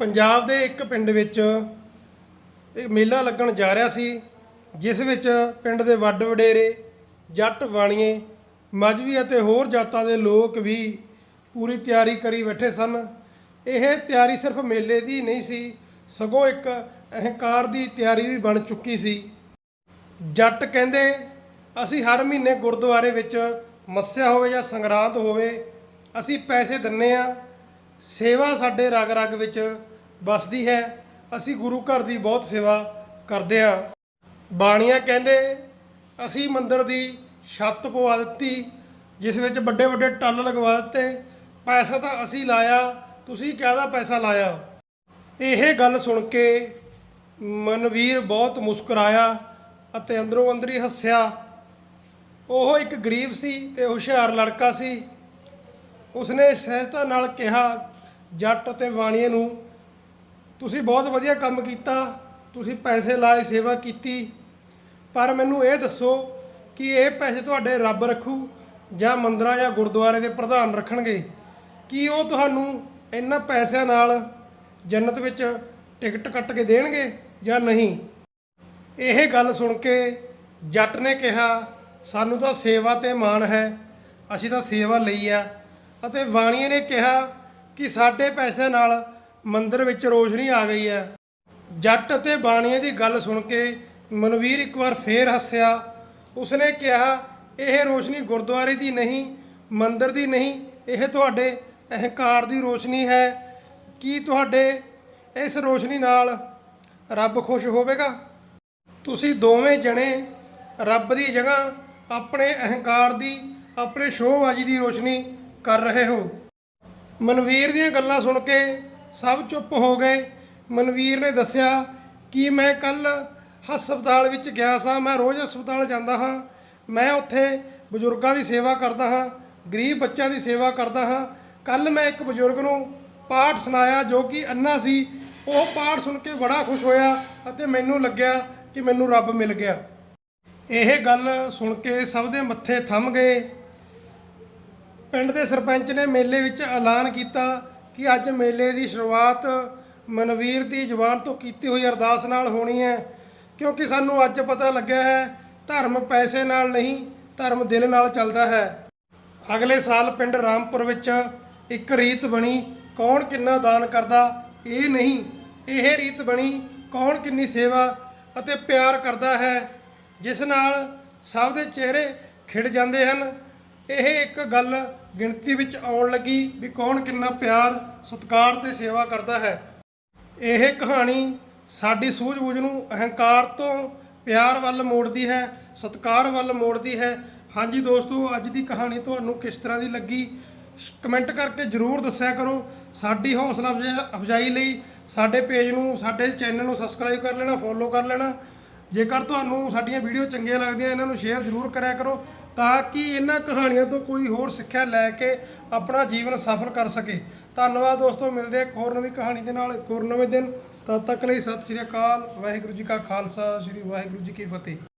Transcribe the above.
ਪੰਜਾਬ ਦੇ ਇੱਕ ਪਿੰਡ ਵਿੱਚ ਇੱਕ ਮੇਲਾ ਲੱਗਣ ਜਾ ਰਿਹਾ ਸੀ, ਜਿਸ ਵਿੱਚ ਪਿੰਡ ਦੇ ਵੱਡ ਵਡੇਰੇ, ਜੱਟ ਬਾਣੀਏ, ਮਜਵੀ ਅਤੇ ਹੋਰ ਜਾਤਾਂ ਦੇ ਲੋਕ ਵੀ ਪੂਰੀ ਤਿਆਰੀ ਕਰੀ ਬੈਠੇ ਸਨ। ਇਹ ਤਿਆਰੀ ਸਿਰਫ ਮੇਲੇ ਦੀ ਨਹੀਂ ਸੀ, ਸਗੋਂ ਇੱਕ ਅਹੰਕਾਰ ਦੀ ਤਿਆਰੀ ਵੀ ਬਣ ਚੁੱਕੀ ਸੀ। ਜੱਟ ਕਹਿੰਦੇ, ਅਸੀਂ ਹਰ ਮਹੀਨੇ ਗੁਰਦੁਆਰੇ ਵਿੱਚ ਮੱਸਿਆ ਹੋਵੇ ਜਾਂ ਸੰਗਰਾਂਦ ਹੋਵੇ, ਅਸੀਂ ਪੈਸੇ ਦਿੰਨੇ ਆ। ਸੇਵਾ ਸਾਡੇ ਰਗ ਰਗ ਵਿੱਚ ਵਸਦੀ ਹੈ। ਅਸੀਂ ਗੁਰੂ ਘਰ ਦੀ ਬਹੁਤ ਸੇਵਾ ਕਰਦੇ ਆ ਬਾਣੀਆਂ ਕਹਿੰਦੇ, ਅਸੀਂ ਮੰਦਰ ਦੀ ਛੱਤ ਪਵਾ ਦਿੱਤੀ, ਜਿਸ ਵਿੱਚ ਵੱਡੇ ਵੱਡੇ ਟੱਲ ਲਗਵਾ ਦਿੱਤੇ। ਪੈਸਾ ਤਾਂ ਅਸੀਂ ਲਾਇਆ, ਤੁਸੀਂ ਕਾਹਦਾ ਪੈਸਾ ਲਾਇਆ? ਇਹ ਗੱਲ ਸੁਣ ਕੇ ਮਨਵੀਰ ਬਹੁਤ ਮੁਸਕਰਾਇਆ ਅਤੇ ਅੰਦਰੋਂ ਅੰਦਰੀ ਹੱਸਿਆ। ਉਹ ਇੱਕ ਗਰੀਬ ਸੀ ਤੇ ਹੁਸ਼ਿਆਰ ਲੜਕਾ ਸੀ। ਉਸਨੇ ਸਹਿਜਤਾ ਨਾਲ ਕਿਹਾ, ਜੱਟ ਅਤੇ ਵਾਣੀਏ ਨੂੰ ਤੁਸੀਂ ਬਹੁਤ ਵਧੀਆ ਕੰਮ ਕੀਤਾ, ਤੁਸੀਂ ਪੈਸੇ ਲਾਏ, ਸੇਵਾ ਕੀਤੀ, ਪਰ ਮੈਨੂੰ ਇਹ ਦੱਸੋ ਕਿ ਇਹ ਪੈਸੇ ਤੁਹਾਡੇ ਰੱਬ ਰੱਖੂ ਜਾਂ ਮੰਦਰਾਂ ਜਾਂ ਗੁਰਦੁਆਰੇ ਦੇ ਪ੍ਰਧਾਨ ਰੱਖਣਗੇ? ਕੀ ਉਹ ਤੁਹਾਨੂੰ ਇਹਨਾਂ ਪੈਸਿਆਂ ਨਾਲ ਜੰਨਤ ਵਿੱਚ ਟਿਕਟ ਕੱਟ ਕੇ ਦੇਣਗੇ ਜਾਂ ਨਹੀਂ? ਇਹ ਗੱਲ ਸੁਣ ਕੇ ਜੱਟ ਨੇ ਕਿਹਾ, ਸਾਨੂੰ ਤਾਂ ਸੇਵਾ ਤੇ ਮਾਣ ਹੈ, ਅਸੀਂ ਤਾਂ ਸੇਵਾ ਲਈ ਆ। ਅਤੇ ਵਾਣੀਏ ਨੇ ਕਿਹਾ ਕਿ ਸਾਡੇ ਪੈਸੇ ਨਾਲ ਮੰਦਰ ਵਿੱਚ ਰੋਸ਼ਨੀ ਆ ਗਈ ਹੈ। ਜੱਟ ਅਤੇ ਬਾਣੀਏ ਦੀ ਗੱਲ ਸੁਣ ਕੇ ਮਨਵੀਰ ਇੱਕ ਵਾਰ ਫੇਰ ਹੱਸਿਆ। ਉਸਨੇ ਕਿਹਾ, ਇਹ ਰੋਸ਼ਨੀ ਗੁਰਦੁਆਰੇ ਦੀ ਨਹੀਂ, ਮੰਦਰ ਦੀ ਨਹੀਂ, ਇਹ ਤੁਹਾਡੇ ਅਹੰਕਾਰ ਦੀ ਰੋਸ਼ਨੀ ਹੈ। ਕੀ ਤੁਹਾਡੇ ਇਸ ਰੋਸ਼ਨੀ ਨਾਲ ਰੱਬ ਖੁਸ਼ ਹੋਵੇਗਾ? ਤੁਸੀਂ ਦੋਵੇਂ ਜਣੇ ਰੱਬ ਦੀ ਜਗ੍ਹਾ ਆਪਣੇ ਅਹੰਕਾਰ ਦੀ, ਆਪਣੇ ਸ਼ੋਹਬਾਜ਼ੀ ਦੀ ਰੋਸ਼ਨੀ ਕਰ ਰਹੇ ਹੋ। ਮਨਵੀਰ ਦੀਆਂ ਗੱਲਾਂ ਸੁਣ ਕੇ ਸਭ ਚੁੱਪ ਹੋ ਗਏ। ਮਨਵੀਰ ਨੇ ਦੱਸਿਆ ਕਿ ਮੈਂ ਕੱਲ ਹਸਪਤਾਲ ਵਿੱਚ ਗਿਆ ਸਾਂ। ਮੈਂ ਰੋਜ਼ ਹਸਪਤਾਲ ਜਾਂਦਾ ਹਾਂ। ਮੈਂ ਉੱਥੇ ਬਜ਼ੁਰਗਾਂ ਦੀ ਸੇਵਾ ਕਰਦਾ ਹਾਂ, ਗਰੀਬ ਬੱਚਿਆਂ ਦੀ ਸੇਵਾ ਕਰਦਾ ਹਾਂ। ਕੱਲ ਮੈਂ ਇੱਕ ਬਜ਼ੁਰਗ ਨੂੰ ਪਾਠ ਸੁਣਾਇਆ ਜੋ ਕਿ ਅੰਨਾ ਸੀ। ਉਹ ਪਾਠ ਸੁਣ ਕੇ ਬੜਾ ਖੁਸ਼ ਹੋਇਆ ਅਤੇ ਮੈਨੂੰ ਲੱਗਿਆ ਕਿ ਮੈਨੂੰ ਰੱਬ ਮਿਲ ਗਿਆ। ਇਹ ਗੱਲ ਸੁਣ ਕੇ ਸਭ ਦੇ ਮੱਥੇ ਥੰਮ ਗਏ। ਪਿੰਡ ਦੇ ਸਰਪੰਚ ਨੇ ਮੇਲੇ ਵਿੱਚ ਐਲਾਨ ਕੀਤਾ ਕਿ ਅੱਜ ਮੇਲੇ ਦੀ ਸ਼ੁਰੂਆਤ ਮਨਵੀਰ ਦੀ ਜ਼ੁਬਾਨ ਤੋਂ ਕੀਤੀ ਹੋਈ ਅਰਦਾਸ ਨਾਲ ਹੋਣੀ ਹੈ। ਕਿਉਂਕਿ ਸਾਨੂੰ ਅੱਜ ਪਤਾ ਲੱਗਿਆ ਹੈ, ਧਰਮ ਪੈਸੇ ਨਾਲ ਨਹੀਂ, ਧਰਮ ਦਿਲ ਨਾਲ ਚੱਲਦਾ ਹੈ। ਅਗਲੇ ਸਾਲ ਪਿੰਡ ਰਾਮਪੁਰ ਵਿੱਚ ਇੱਕ ਰੀਤ ਬਣੀ, ਕੌਣ ਕਿੰਨਾ ਦਾਨ ਕਰਦਾ, ਇਹ ਨਹੀਂ। ਇਹ ਰੀਤ ਬਣੀ, ਕੌਣ ਕਿੰਨੀ ਸੇਵਾ ਅਤੇ ਪਿਆਰ ਕਰਦਾ ਹੈ, ਜਿਸ ਨਾਲ ਸਭ ਦੇ ਚਿਹਰੇ ਖਿੜ ਜਾਂਦੇ ਹਨ। ਇਹ ਇੱਕ ਗੱਲ ਗਿਣਤੀ ਵਿੱਚ ਆਉਣ ਲੱਗੀ ਵੀ ਕੌਣ ਕਿੰਨਾ ਪਿਆਰ, ਸਤਿਕਾਰ ਤੇ ਸੇਵਾ ਕਰਦਾ ਹੈ। ਇਹ ਕਹਾਣੀ ਸਾਡੀ ਸੂਝ-ਬੂਝ ਨੂੰ ਅਹੰਕਾਰ ਤੋਂ ਪਿਆਰ ਵੱਲ ਮੋੜਦੀ ਹੈ, ਸਤਿਕਾਰ ਵੱਲ ਮੋੜਦੀ ਹੈ। ਹਾਂਜੀ ਦੋਸਤੋ, ਅੱਜ ਦੀ ਕਹਾਣੀ ਤੁਹਾਨੂੰ ਕਿਸ ਤਰ੍ਹਾਂ ਦੀ ਲੱਗੀ? ਕਮੈਂਟ ਕਰਕੇ ਜਰੂਰ ਦੱਸਿਆ ਕਰੋ। ਸਾਡੀ ਹੌਸਲਾ ਅਫਜ਼ਾ- ਅਫਜ਼ਾਈ ਲਈ ਸਾਡੇ ਪੇਜ ਨੂੰ, ਸਾਡੇ ਚੈਨਲ ਨੂੰ ਸਬਸਕ੍ਰਾਈਬ ਕਰ ਲੈਣਾ, ਫੋਲੋ ਕਰ ਲੈਣਾ। ਜੇਕਰ ਤੁਹਾਨੂੰ ਸਾਡੀਆਂ ਵੀਡੀਓ ਚੰਗੀਆਂ ਲੱਗਦੀਆਂ, ਇਹਨਾਂ ਨੂੰ ਸ਼ੇਅਰ ਜ਼ਰੂਰ ਕਰਿਆ ਕਰੋ, ਤਾਂ ਕਿ ਇਹਨਾਂ ਕਹਾਣੀਆਂ ਤੋਂ ਕੋਈ ਹੋਰ ਸਿੱਖਿਆ ਲੈ ਕੇ ਆਪਣਾ ਜੀਵਨ ਸਫਲ ਕਰ ਸਕੇ। ਧੰਨਵਾਦ ਦੋਸਤੋ, ਮਿਲਦੇ ਹਾਂ ਇੱਕ ਹੋਰ ਨਵੀਂ ਕਹਾਣੀ ਦੇ ਨਾਲ, ਇੱਕ ਹੋਰ ਨਵੇਂ ਦਿਨ। ਤਦ ਤੱਕ ਲਈ ਸਤਿ ਸ਼੍ਰੀ ਅਕਾਲ, ਵਾਹਿਗੁਰੂ ਜੀ ਕਾ ਖਾਲਸਾ, ਸ੍ਰੀ ਵਾਹਿਗੁਰੂ ਜੀ ਕੀ ਫਤਿਹ।